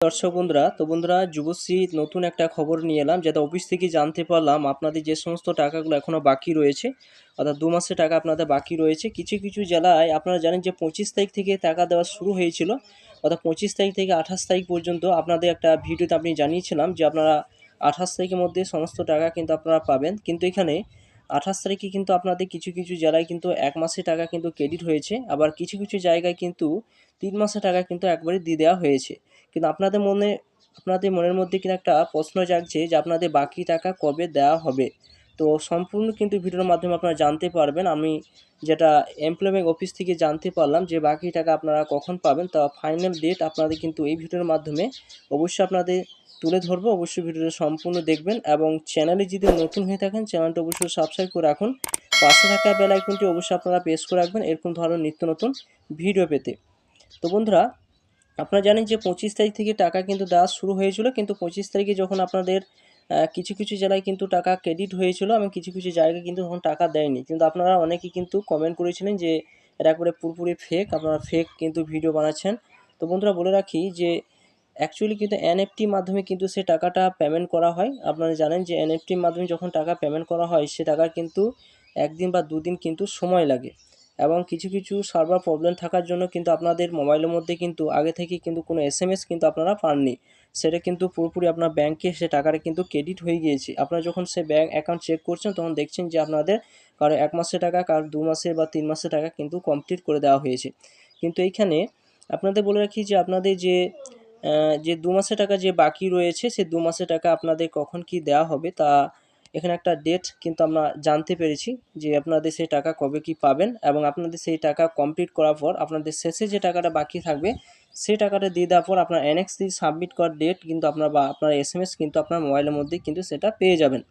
দর্শক বন্ধুরা, তো বন্ধুরা, যুবশ্রী নতুন একটা খবর নিয়ে এলাম, যেটা অফিস থেকে জানতে পারলাম আপনাদের যে সমস্ত টাকাগুলো এখনও বাকি রয়েছে, অর্থাৎ দু মাসের টাকা আপনাদের বাকি রয়েছে, কিছু কিছু জেলায় আপনারা জানেন যে পঁচিশ তারিখ থেকে টাকা দেওয়া শুরু হয়েছিল, অর্থাৎ পঁচিশ তারিখ থেকে আঠাশ তারিখ পর্যন্ত আপনাদের একটা ভিডিওতে আপনি জানিয়েছিলাম যে আপনারা আঠাশ তারিখের মধ্যে সমস্ত টাকা কিন্তু আপনারা পাবেন, কিন্তু এখানে আঠাশ তারিখে কিন্তু আপনাদের কিছু কিছু জেলায় কিন্তু এক মাসের টাকা কিন্তু ক্রেডিট হয়েছে, আবার কিছু কিছু জায়গায় কিন্তু তিন মাসের টাকা কিন্তু একবারে দিয়ে দেওয়া হয়েছে। কিন্তু আপনাদের মনে, আপনাদের মনের মধ্যে কিন্তু একটা প্রশ্ন জাগছে যে আপনাদের বাকি টাকা কবে দেওয়া হবে? তো সম্পূর্ণ কিন্তু ভিডিওর মাধ্যমে আপনারা জানতে পারবেন। আমি যেটা এমপ্লয়মেন্ট অফিস থেকে জানতে পারলাম যে বাকি টাকা আপনারা কখন পাবেন, তা ফাইনাল ডেট আপনাদের কিন্তু এই ভিডিওর মাধ্যমে অবশ্যই আপনাদের তুলে ধরবো। অবশ্যই ভিডিওটা সম্পূর্ণ দেখবেন এবং চ্যানেলে যদি নতুন হয়ে থাকেন চ্যানেলটা অবশ্যই সাবস্ক্রাইব করে রাখুন। পাশে থাকা বেল আইকনটি অবশ্যই আপনারা প্রেস করে রাখবেন, এরকম ধরনের নিত্য নতুন ভিডিও পেতে। তো বন্ধুরা আপনারা জানেন যে পঁচিশ তারিখ থেকে টাকা কিন্তু দেওয়া শুরু হয়েছিল, কিন্তু পঁচিশ তারিখে যখন আপনাদের কিছু কিছু জেলায় কিন্তু টাকা ক্রেডিট হয়েছিল এবং কিছু কিছু জায়গায় কিন্তু তখন টাকা দেয়নি। কিন্তু আপনারা অনেকেই কিন্তু কমেন্ট করেছিলেন যে এটা করে পুরোপুরি ফেক আপনারা ফেক কিন্তু ভিডিও বানাচ্ছেন। তো বন্ধুরা বলে রাখি যে অ্যাকচুয়ালি কিন্তু এনএফটির মাধ্যমে কিন্তু সে টাকাটা পেমেন্ট করা হয়। আপনারা জানেন যে এনএফটির মাধ্যমে যখন টাকা পেমেন্ট করা হয়, সে টাকার কিন্তু একদিন বা দুদিন কিন্তু সময় লাগে। এবং কিছু কিছু সার্ভার প্রবলেম থাকার জন্য কিন্তু আপনাদের মোবাইলের মধ্যে কিন্তু আগে থেকে কিন্তু কোনো এস এম এস কিন্তু আপনারা পাননি। সেটা কিন্তু পুরোপুরি আপনার ব্যাংকে সে টাকাটা কিন্তু ক্রেডিট হয়ে গিয়েছে। আপনারা যখন সে ব্যাংক অ্যাকাউন্ট চেক করছেন, তখন দেখছেন যে আপনাদের কারও এক মাসের টাকা, কারও দু মাসের বা তিন মাসের টাকা কিন্তু কমপ্লিট করে দেওয়া হয়েছে। কিন্তু এইখানে আপনাদের বলে রাখি যে আপনাদের যে যে দু মাসের টাকা যে বাকি রয়েছে, সে দু মাসের টাকা আপনাদের কখন কি দেওয়া হবে তা এখানে একটা ডেট কিন্তু আমরা জানতে পেরেছি যে আপনাদের সেই টাকা কবে কি পাবেন এবং আপনাদের সেই টাকা কমপ্লিট করার পর আপনাদের শেষে যে টাকাটা বাকি থাকবে, সেই টাকাটা দিয়ে দেওয়ার পর আপনার এনএক্স সাবমিট করার ডেট কিন্তু আপনার বা আপনার এস কিন্তু আপনার মোবাইলের মধ্যে কিন্তু সেটা পেয়ে যাবেন।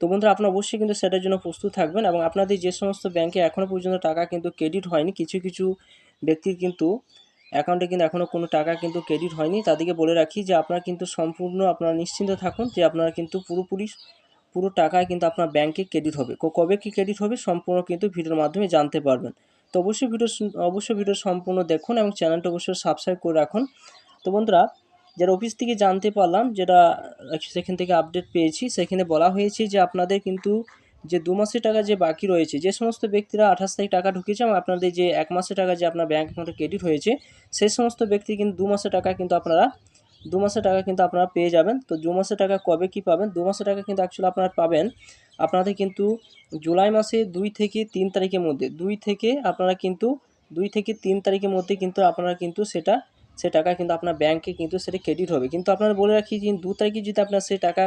তো বন্ধুরা, আপনারা অবশ্যই কিন্তু সেটার জন্য প্রস্তুত থাকবেন এবং আপনাদের যে সমস্ত ব্যাংকে এখনও পর্যন্ত টাকা কিন্তু ক্রেডিট হয়নি, কিছু কিছু ব্যক্তির কিন্তু অ্যাকাউন্টে কিন্তু এখনও কোনো টাকা কিন্তু ক্রেডিট হয়নি। তাদেরকে বলে রাখি যে আপনারা কিন্তু সম্পূর্ণ আপনারা নিশ্চিন্ত থাকুন যে আপনারা কিন্তু পুরোপুরি পুরো টাকায় কিন্তু আপনার ব্যাংকে ক্রেডিট হবে। কবে কি ক্রেডিট হবে সম্পূর্ণ কিন্তু ভিডিওর মাধ্যমে জানতে পারবেন। তো অবশ্যই ভিডিও অবশ্যই ভিডিও সম্পূর্ণ দেখুন এবং চ্যানেলটা অবশ্যই সাবস্ক্রাইব করে রাখুন। তো বন্ধুরা যেটা অফিস থেকে জানতে পারলাম যেটা সেখান থেকে আপডেট পেয়েছি, সেখানে বলা হয়েছে যে আপনাদের কিন্তু যে দু মাসের টাকা যে বাকি রয়েছে, যে সমস্ত ব্যক্তিরা আঠাশ তারিখ টাকা ঢুকেছে এবং আপনাদের যে এক মাসের টাকা যে আপনার ব্যাংক অ্যাকাউন্টে ক্রেডিট হয়েছে সেই সমস্ত ব্যক্তি কিন্তু দু মাসের টাকা কিন্তু আপনারা দু মাসের টাকা কিন্তু আপনারা পেয়ে যাবেন। তো দু মাসের টাকা কবে কি পাবেন? দু মাসের টাকা কিন্তু অ্যাকচুয়ালি আপনারা পাবেন। আপনাদের কিন্তু জুলাই মাসে দুই থেকে তিন তারিখের মধ্যে, দুই থেকে আপনারা কিন্তু, দুই থেকে তিন তারিখের মধ্যে কিন্তু আপনারা কিন্তু সেটা, সে টাকা কিন্তু আপনার ব্যাংকে কিন্তু সেটা ক্রেডিট হবে। কিন্তু আপনারা বলে রাখি যে দু তারিখে যদি আপনার সেই টাকা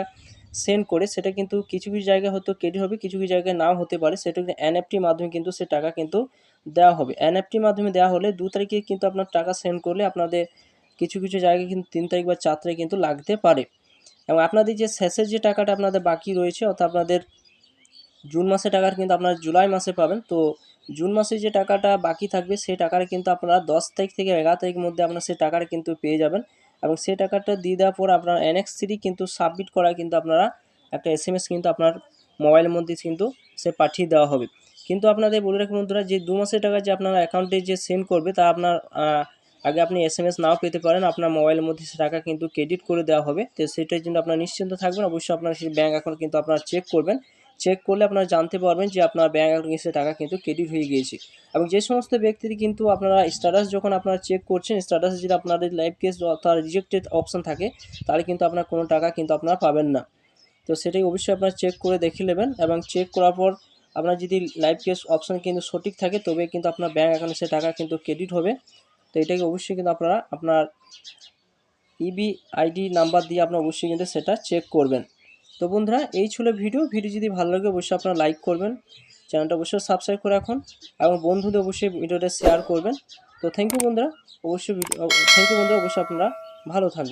সেন্ড করে, সেটা কিন্তু কিছু কিছু জায়গায় হয়তো ক্রেডিট হবে, কিছু কিছু জায়গায় নাও হতে পারে। সেটা কিন্তু এনএফটির মাধ্যমে কিন্তু সে টাকা কিন্তু দেওয়া হবে। এনএফটির মাধ্যমে দেওয়া হলে দু তারিখে কিন্তু আপনার টাকা সেন্ড করলে আপনাদের কিছু কিছু জায়গায় কিন্তু তিন তারিখ বা চার তারিখ কিন্তু লাগতে পারে। এবং আপনাদের যে শেষের যে টাকাটা আপনাদের বাকি রয়েছে, অর্থাৎ আপনাদের জুন মাসে টাকার কিন্তু আপনারা জুলাই মাসে পাবেন, তো জুন মাসে যে টাকাটা বাকি থাকবে, সেই টাকাটা কিন্তু আপনারা দশ তারিখ থেকে এগারো তারিখের মধ্যে আপনারা সেই টাকাটা কিন্তু পেয়ে যাবেন। এবং সেই টাকাটা দিয়ে দেওয়ার পর আপনার এনএক্স থ্রি কিন্তু সাবমিট করা কিন্তু আপনারা একটা এস কিন্তু আপনার মোবাইলের মধ্যে কিন্তু সে পাঠিয়ে দেওয়া হবে। কিন্তু আপনাদের বলে রাখি বন্ধুরা, যে দু মাসের টাকা যে আপনার অ্যাকাউন্টে যে সেন্ড করবে, তা আপনার আগে আপনি এস এম এস নাও পেতে পারেন, আপনার মোবাইলের মধ্যে সে টাকা কিন্তু ক্রেডিট করে দেওয়া হবে। তো সেটার জন্য আপনার নিশ্চিন্ত থাকবেন, অবশ্যই আপনার সেই ব্যাঙ্ক অ্যাকাউন্ট কিন্তু আপনারা চেক করবেন। চেক করলে আপনারা জানতে পারবেন যে আপনার ব্যাঙ্ক অ্যাকাউন্টে টাকা কিন্তু ক্রেডিট হয়ে গিয়েছে। এবং যে সমস্ত ব্যক্তির কিন্তু আপনারা স্ট্যাটাস যখন আপনারা চেক করছেন স্ট্যাটাসে যদি আপনাদের লাইভ কেস অর্থাৎ রিজেক্টেড অপশন থাকে, তাহলে কিন্তু আপনার কোনো টাকা কিন্তু আপনারা পাবেন না। তো সেটাই অবশ্যই আপনারা চেক করে দেখে নেবেন এবং চেক করার পর আপনার যদি লাইভ কেস অপশন কিন্তু সঠিক থাকে তবে কিন্তু আপনার ব্যাঙ্ক অ্যাকাউন্টে সে টাকা কিন্তু ক্রেডিট হবে। তো এটাকে অবশ্যই কিন্তু আপনারা আপনার ইবি আইডি নাম্বার দিয়ে আপনারা অবশ্যই কিন্তু সেটা চেক করবেন। তো বন্ধুরা, এই ছিল ভিডিও। ভিডিও যদি ভালো লাগে, অবশ্যই আপনারা লাইক করবেন। চ্যানেলটা অবশ্যই সাবস্ক্রাইব করে রাখুন এবং বন্ধুদের অবশ্যই ভিডিওটা শেয়ার করবেন। তো থ্যাংক ইউ বন্ধুরা, অবশ্যই থ্যাংক ইউ বন্ধুরা, অবশ্যই আপনারা ভালো থাকবেন।